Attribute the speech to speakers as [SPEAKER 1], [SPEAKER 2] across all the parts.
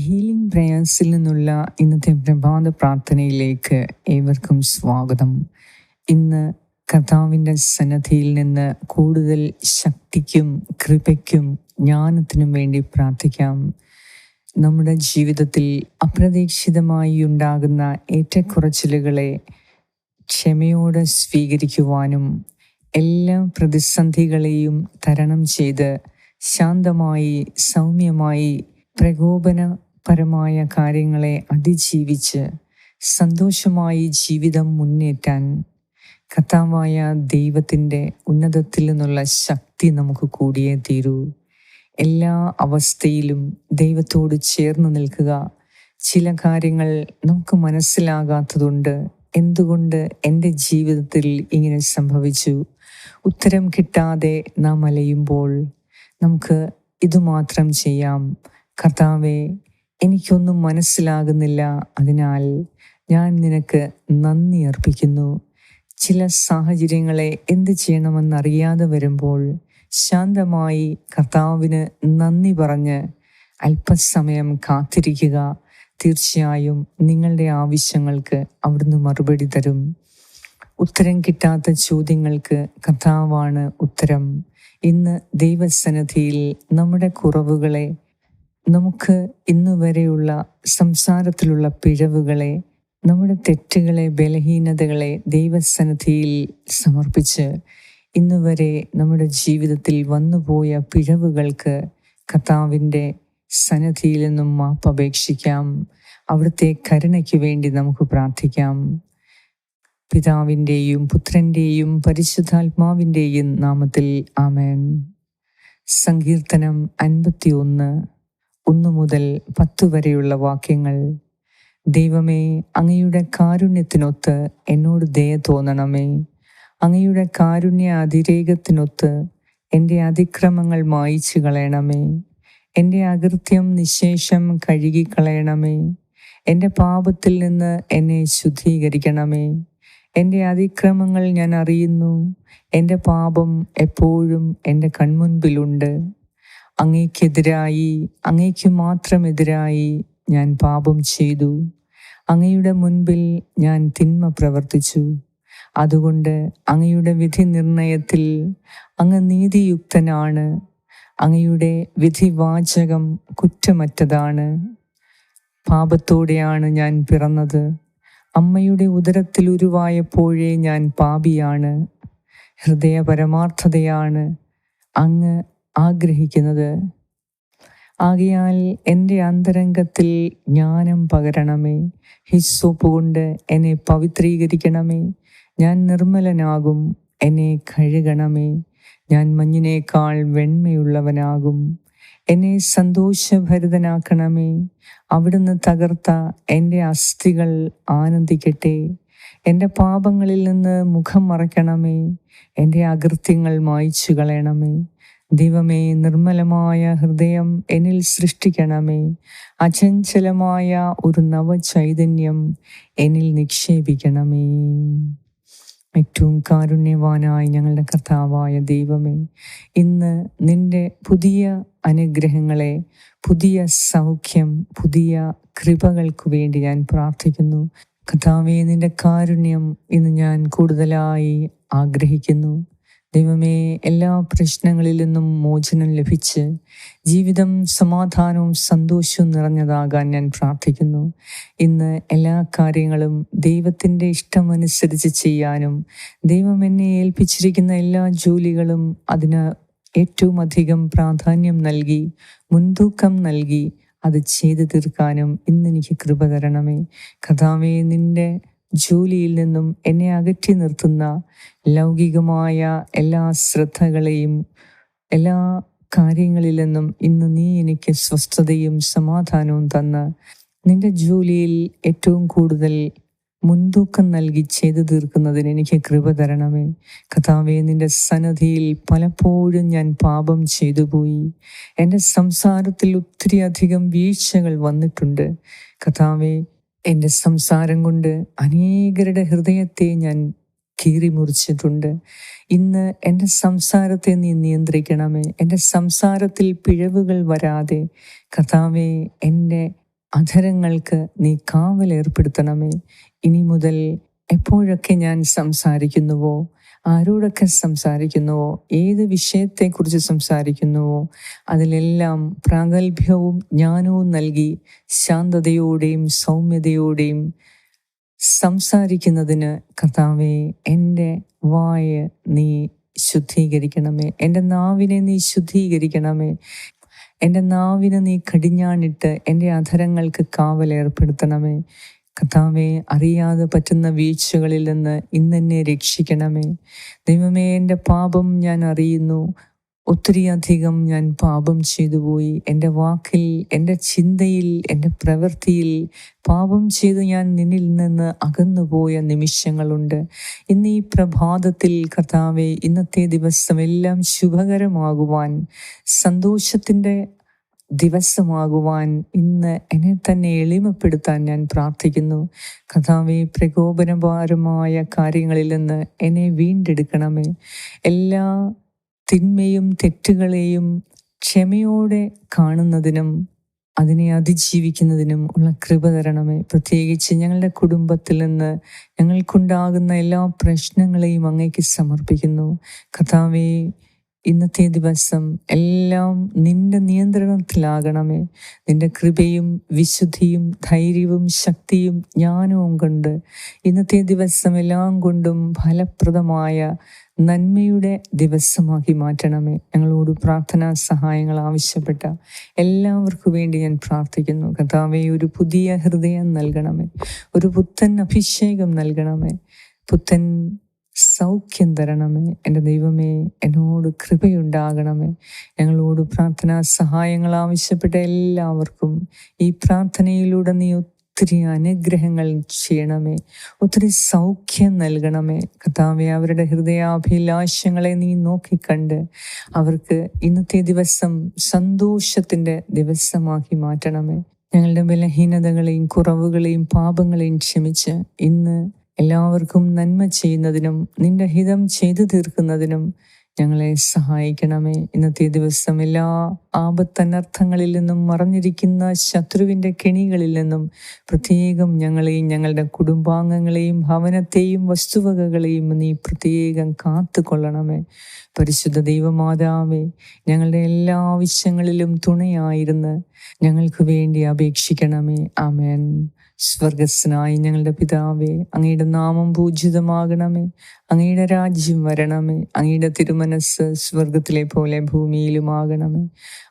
[SPEAKER 1] Healing പ്രയേഴ്സിൽ നിന്നുള്ള ഇന്നത്തെ പ്രഭാത പ്രാർത്ഥനയിലേക്ക് ഏവർക്കും സ്വാഗതം. ഇന്ന് കർത്താവിന്റെ സന്നദ്ധിയിൽ നിന്ന് കൂടുതൽ ശക്തിക്കും കൃപയ്ക്കും ജ്ഞാനത്തിനും വേണ്ടി പ്രാർത്ഥിക്കാം. നമ്മുടെ ജീവിതത്തിൽ അപ്രതീക്ഷിതമായി ഉണ്ടാകുന്ന ഏറ്റക്കുറച്ചിലുകളെ ക്ഷമയോടെ സ്വീകരിക്കുവാനും എല്ലാ പ്രതിസന്ധികളെയും തരണം ചെയ്ത് ശാന്തമായി സൗമ്യമായി പ്രകോപനപരമായ കാര്യങ്ങളെ അതിജീവിച്ച് സന്തോഷമായി ജീവിതം മുന്നേറ്റാൻ കഥാവായ ദൈവത്തിന്റെ ഉന്നതത്തിൽ നിന്നുള്ള ശക്തി നമുക്ക് കൂടിയേ തീരൂ. എല്ലാ അവസ്ഥയിലും ദൈവത്തോട് ചേർന്ന് നിൽക്കുക. ചില കാര്യങ്ങൾ നമുക്ക് മനസ്സിലാകാത്തതുണ്ട്. എന്തുകൊണ്ട് എന്റെ ജീവിതത്തിൽ ഇങ്ങനെ സംഭവിച്ചു? ഉത്തരം കിട്ടാതെ നാം അലയുമ്പോൾ നമുക്ക് ഇതുമാത്രം ചെയ്യാം. കർത്താവെ എനിക്കൊന്നും മനസ്സിലാകുന്നില്ല. അതിനാൽ ഞാൻ നിനക്ക് നന്ദി അർപ്പിക്കുന്നു. ചില സാഹചര്യങ്ങളെ എന്ത് ചെയ്യണമെന്നറിയാതെ വരുമ്പോൾ ശാന്തമായി കർത്താവിന് നന്ദി പറഞ്ഞ് അല്പസമയം കാത്തിരിക്കുക. തീർച്ചയായും നിങ്ങളുടെ ആവശ്യങ്ങൾക്ക് അവിടുന്ന് മറുപടി തരും. ഉത്തരം കിട്ടാത്ത ചോദ്യങ്ങൾക്ക് കർത്താവാണ് ഉത്തരം. ഇന്ന് ദൈവസന്നിധിയിൽ നമ്മുടെ കുറവുകളെ നമുക്ക് ഇന്നു വരെയുള്ള സംസാരത്തിലുള്ള പിഴവുകളെ നമ്മുടെ തെറ്റുകളെ ബലഹീനതകളെ ദൈവസന്നിധിയിൽ സമർപ്പിച്ച് ഇന്നുവരെ നമ്മുടെ ജീവിതത്തിൽ വന്നുപോയ പിഴവുകൾക്ക് കർത്താവിന്റെ സന്നിധിയിൽ നിന്നും മാപ്പ് അപേക്ഷിക്കാം. അവിടുത്തെ കരുണയ്ക്ക് വേണ്ടി നമുക്ക് പ്രാർത്ഥിക്കാം. പിതാവിന്റെയും പുത്രന്റെയും പരിശുദ്ധാത്മാവിന്റെയും നാമത്തിൽ ആമേൻ. സങ്കീർത്തനം അൻപത്തി ഒന്ന് മുതൽ പത്ത് വരെയുള്ള വാക്യങ്ങൾ. ദൈവമേ അങ്ങയുടെ കാരുണ്യത്തിനൊത്ത് എന്നോട് ദയ തോന്നണമേ. അങ്ങയുടെ കാരുണ്യ അതിരേകത്തിനൊത്ത് എന്റെ അതിക്രമങ്ങൾ മായിച്ചു കളയണമേ. എന്റെ അകൃത്യം നിശേഷം കഴുകിക്കളയണമേ എന്റെ പാപത്തിൽ നിന്ന് എന്നെ ശുദ്ധീകരിക്കണമേ. എന്റെ അതിക്രമങ്ങൾ ഞാൻ അറിയുന്നു. എന്റെ പാപം എപ്പോഴും എന്റെ കൺമുൻപിലുണ്ട്. അങ്ങേക്കെതിരായി അങ്ങേക്ക് മാത്രമെതിരായി ഞാൻ പാപം ചെയ്തു. അങ്ങയുടെ മുൻപിൽ ഞാൻ തിന്മ പ്രവർത്തിച്ചു. അതുകൊണ്ട് അങ്ങയുടെ വിധി നിർണയത്തിൽ അങ്ങ് നീതിയുക്തനാണ്. അങ്ങയുടെ വിധിവാചകം കുറ്റമറ്റതാണ്. പാപത്തോടെയാണ് ഞാൻ പിറന്നത്. അമ്മയുടെ ഉദരത്തിൽ ഉരുവായപ്പോഴേ ഞാൻ പാപിയാണ്. ഹൃദയ പരമാർത്ഥതയാണ് അങ്ങ് ആഗ്രഹിക്കുന്നത്. ആകയാൽ എന്റെ അന്തരംഗത്തിൽ ജ്ഞാനം പകരണമേ. ഹിസ്സോപ്പ് കൊണ്ട് എന്നെ പവിത്രീകരിക്കണമേ. ഞാൻ നിർമ്മലനാകും എന്നെ കഴുകണമേ. ഞാൻ മഞ്ഞിനേക്കാൾ വെണ്മയുള്ളവനാകും എന്നെ സന്തോഷഭരിതനാക്കണമേ. അവിടുന്ന് തകർത്ത എന്റെ അസ്ഥികൾ ആനന്ദിക്കട്ടെ. എന്റെ പാപങ്ങളിൽ നിന്ന് മുഖം മറയ്ക്കണമേ. എന്റെ അകൃത്യങ്ങൾ മായ്ച്ചു കളയണമേ ദൈവമേ നിർമ്മലമായ ഹൃദയം എന്നിൽ സൃഷ്ടിക്കണമേ. അചഞ്ചലമായ ഒരു നവചൈതന്യം എന്നിൽ നിക്ഷേപിക്കണമേ. ഏറ്റവും കാരുണ്യവാനായ ഞങ്ങളുടെ കർത്താവായ ദൈവമേ ഇന്ന് നിന്റെ പുതിയ അനുഗ്രഹങ്ങളെ പുതിയ സൗഖ്യം പുതിയ കൃപകൾക്ക് വേണ്ടി ഞാൻ പ്രാർത്ഥിക്കുന്നു. കർത്താവേ നിന്റെ കാരുണ്യം ഇന്ന് ഞാൻ കൂടുതലായി ആഗ്രഹിക്കുന്നു. ദൈവമേ എല്ലാ പ്രശ്നങ്ങളിൽ നിന്നും മോചനം ലഭിച്ച് ജീവിതം സമാധാനവും സന്തോഷവും നിറഞ്ഞതാകാൻ ഞാൻ പ്രാർത്ഥിക്കുന്നു. ഇന്ന് എല്ലാ കാര്യങ്ങളും ദൈവത്തിന്റെ ഇഷ്ടമനുസരിച്ച് ചെയ്യാനും ദൈവം എന്നെ ഏൽപ്പിച്ചിരിക്കുന്ന എല്ലാ ജോലികളും അതിന് ഏറ്റവും അധികം പ്രാധാന്യം നൽകി മുൻതൂക്കം നൽകി അത് ചെയ്തു തീർക്കാനും ഇന്ന് എനിക്ക് കൃപ തരണമേ. കഥാവേ നിന്റെ ജോലിയിൽ നിന്നും എന്നെ അകറ്റി നിർത്തുന്ന ലൗകികമായ എല്ലാ ശ്രദ്ധകളെയും എല്ലാ കാര്യങ്ങളിൽ നിന്നും ഇന്ന് നീ എനിക്ക് സ്വസ്ഥതയും സമാധാനവും തന്ന് നിന്റെ ജോലിയിൽ ഏറ്റവും കൂടുതൽ മുൻതൂക്കം നൽകി ചെയ്തു തീർക്കുന്നതിന് എനിക്ക് കൃപ തരണമേ. കഥാവെ നിന്റെ സന്നദ്ധിയിൽ പലപ്പോഴും ഞാൻ പാപം ചെയ്തു പോയി. എന്റെ സംസാരത്തിൽ ഒത്തിരി അധികം വീഴ്ചകൾ വന്നിട്ടുണ്ട്. കഥാവെ എന്റെ സംസാരം കൊണ്ട് അനേകരുടെ ഹൃദയത്തെ ഞാൻ കീറി മുറിച്ചിട്ടുണ്ട്. ഇന്ന് എന്റെ സംസാരത്തെ നീ നിയന്ത്രിക്കണമേ. എന്റെ സംസാരത്തിൽ പിഴവുകൾ വരാതെ കർത്താവെ എന്റെ അധരങ്ങൾക്ക് നീ കാവൽ ഏർപ്പെടുത്തണമേ ഇനി മുതൽ എപ്പോഴൊക്കെ ഞാൻ സംസാരിക്കുന്നുവോ ആരോടൊക്കെ സംസാരിക്കുന്നുവോ ഏത് വിഷയത്തെക്കുറിച്ച് സംസാരിക്കുന്നുവോ അതിലെല്ലാം പ്രാഗൽഭ്യവും ജ്ഞാനവും നൽകി ശാന്തതയോടെയും സൗമ്യതയോടെയും സംസാരിക്കുന്നതിന് കർത്താവെ എന്റെ വായ നീ ശുദ്ധീകരിക്കണമേ. എന്റെ നാവിനെ നീ ശുദ്ധീകരിക്കണമേ. എന്റെ നാവിനെ നീ കടിഞ്ഞാണിട്ട് എന്റെ അധരങ്ങൾക്ക് കാവലേർപ്പെടുത്തണമേ. കർത്താവെ അറിയാതെ പറ്റുന്ന വീഴ്ചകളിൽ നിന്ന് ഇന്നെന്നെ രക്ഷിക്കണമേ. ദൈവമേ എന്റെ പാപം ഞാൻ അറിയുന്നു. ഒത്തിരി അധികം ഞാൻ പാപം ചെയ്തു പോയി. എന്റെ വാക്കിൽ എന്റെ ചിന്തയിൽ എന്റെ പ്രവൃത്തിയിൽ പാപം ചെയ്ത് ഞാൻ നിന്നിൽ നിന്ന് അകന്നുപോയ നിമിഷങ്ങളുണ്ട്. ഇന്ന് ഈ പ്രഭാതത്തിൽ കർത്താവെ ഇന്നത്തെ ദിവസം എല്ലാം ശുഭകരമാകുവാൻ സന്തോഷത്തിന്റെ ദിവസമാകുവാൻ ഇന്ന് എന്നെ തന്നെ എളിമപ്പെടുത്താൻ ഞാൻ പ്രാർത്ഥിക്കുന്നു. കഥാവെ പ്രകോപനപരമായ കാര്യങ്ങളിൽ നിന്ന് എന്നെ വീണ്ടെടുക്കണമേ. എല്ലാ തിന്മയും തെറ്റുകളെയും ക്ഷമയോടെ കാണുന്നതിനും അതിനെ അതിജീവിക്കുന്നതിനും ഉള്ള കൃപ തരണമേ. പ്രത്യേകിച്ച് ഞങ്ങളുടെ കുടുംബത്തിൽ നിന്ന് ഞങ്ങൾക്കുണ്ടാകുന്ന എല്ലാ പ്രശ്നങ്ങളെയും അങ്ങേക്ക് സമർപ്പിക്കുന്നു. കഥാവെ ഇന്നത്തെ ദിവസം എല്ലാം നിന്റെ നിയന്ത്രണത്തിലാകണമേ. നിന്റെ കൃപയും വിശുദ്ധിയും ധൈര്യവും ശക്തിയും ജ്ഞാനവും കൊണ്ട് ഇന്നത്തെ ദിവസം എല്ലാം കൊണ്ടും ഫലപ്രദമായ നന്മയുടെ ദിവസമാക്കി മാറ്റണമേ. ഞങ്ങളോട് പ്രാർത്ഥനാ സഹായങ്ങൾ ആവശ്യപ്പെട്ട എല്ലാവർക്കും വേണ്ടി ഞാൻ പ്രാർത്ഥിക്കുന്നു. കഥാവെ ഒരു പുതിയ ഹൃദയം നൽകണമേ. ഒരു പുത്തൻ അഭിഷേകം നൽകണമേ. പുത്തൻ സൗഖ്യം തരണമേ. എന്റെ ദൈവമേ എന്നോട് കൃപയുണ്ടാകണമേ. ഞങ്ങളോട് പ്രാർത്ഥനാ സഹായങ്ങൾ ആവശ്യപ്പെട്ട എല്ലാവർക്കും ഈ പ്രാർത്ഥനയിലൂടെ നീ ഒത്തിരി അനുഗ്രഹങ്ങൾ ചെയ്യണമേ. ഒത്തിരി സൗഖ്യം നൽകണമേ. കർത്താവെ അവരുടെ ഹൃദയാഭിലാഷങ്ങളെ നീ നോക്കിക്കണ്ട്. അവർക്ക് ഇന്നത്തെ ദിവസം സന്തോഷത്തിന്റെ ദിവസമാക്കി മാറ്റണമേ. ഞങ്ങളുടെ ബലഹീനതകളെയും കുറവുകളെയും പാപങ്ങളെയും ക്ഷമിച്ച് ഇന്ന് എല്ലാവർക്കും നന്മ ചെയ്യുന്നതിനും നിന്റെ ഹിതം ചെയ്തു തീർക്കുന്നതിനും ഞങ്ങളെ സഹായിക്കണമേ. ഇന്നത്തെ ദിവസം എല്ലാ ആപത്തനർത്ഥങ്ങളിൽ നിന്നും മറഞ്ഞിരിക്കുന്ന ശത്രുവിന്റെ കെണികളിൽ നിന്നും പ്രത്യേകം ഞങ്ങളെയും ഞങ്ങളുടെ കുടുംബാംഗങ്ങളെയും ഭവനത്തെയും വസ്തുവകകളെയും നീ പ്രത്യേകം കാത്തുകൊള്ളണമേ. പരിശുദ്ധ ദൈവമാതാവേ ഞങ്ങളുടെ എല്ലാ ആവശ്യങ്ങളിലും തുണയായിരുന്ന് ഞങ്ങൾക്ക് വേണ്ടി അപേക്ഷിക്കണമേ. ആമേൻ. സ്വർഗസ്നായി ഞങ്ങളുടെ പിതാവേ അങ്ങയുടെ നാമം പൂജിതമാകണമേ. അങ്ങയുടെ രാജ്യം വരണമേ. അങ്ങയുടെ തിരുമനസ് സ്വർഗത്തിലെ പോലെ ഭൂമിയിലുമാകണമേ.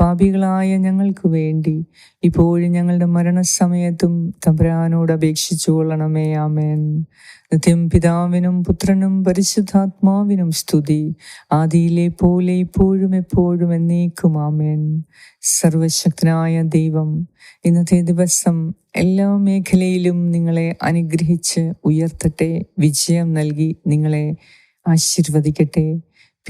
[SPEAKER 1] പാപികളായ ഞങ്ങൾക്ക് വേണ്ടി. ഇപ്പോഴും ഞങ്ങളുടെ മരണസമയത്തും തമ്പുരാനോട് അപേക്ഷിച്ചു കൊള്ളണമേ. ആമേൻ. നിത്യം പിതാവിനും പുത്രനും പരിശുദ്ധാത്മാവിനും സ്തുതി. ആദിയിലെ പോലെ ഇപ്പോഴും എപ്പോഴും എന്നേക്കും. ആമേൻ. സർവശക്തനായ ദൈവം ഇന്നത്തെ ദിവസം എല്ലാ മേഖലയിലും നിങ്ങളെ അനുഗ്രഹിച്ച് ഉയർത്തട്ടെ. വിജയം നൽകി നിങ്ങളെ ആശീർവദിക്കട്ടെ.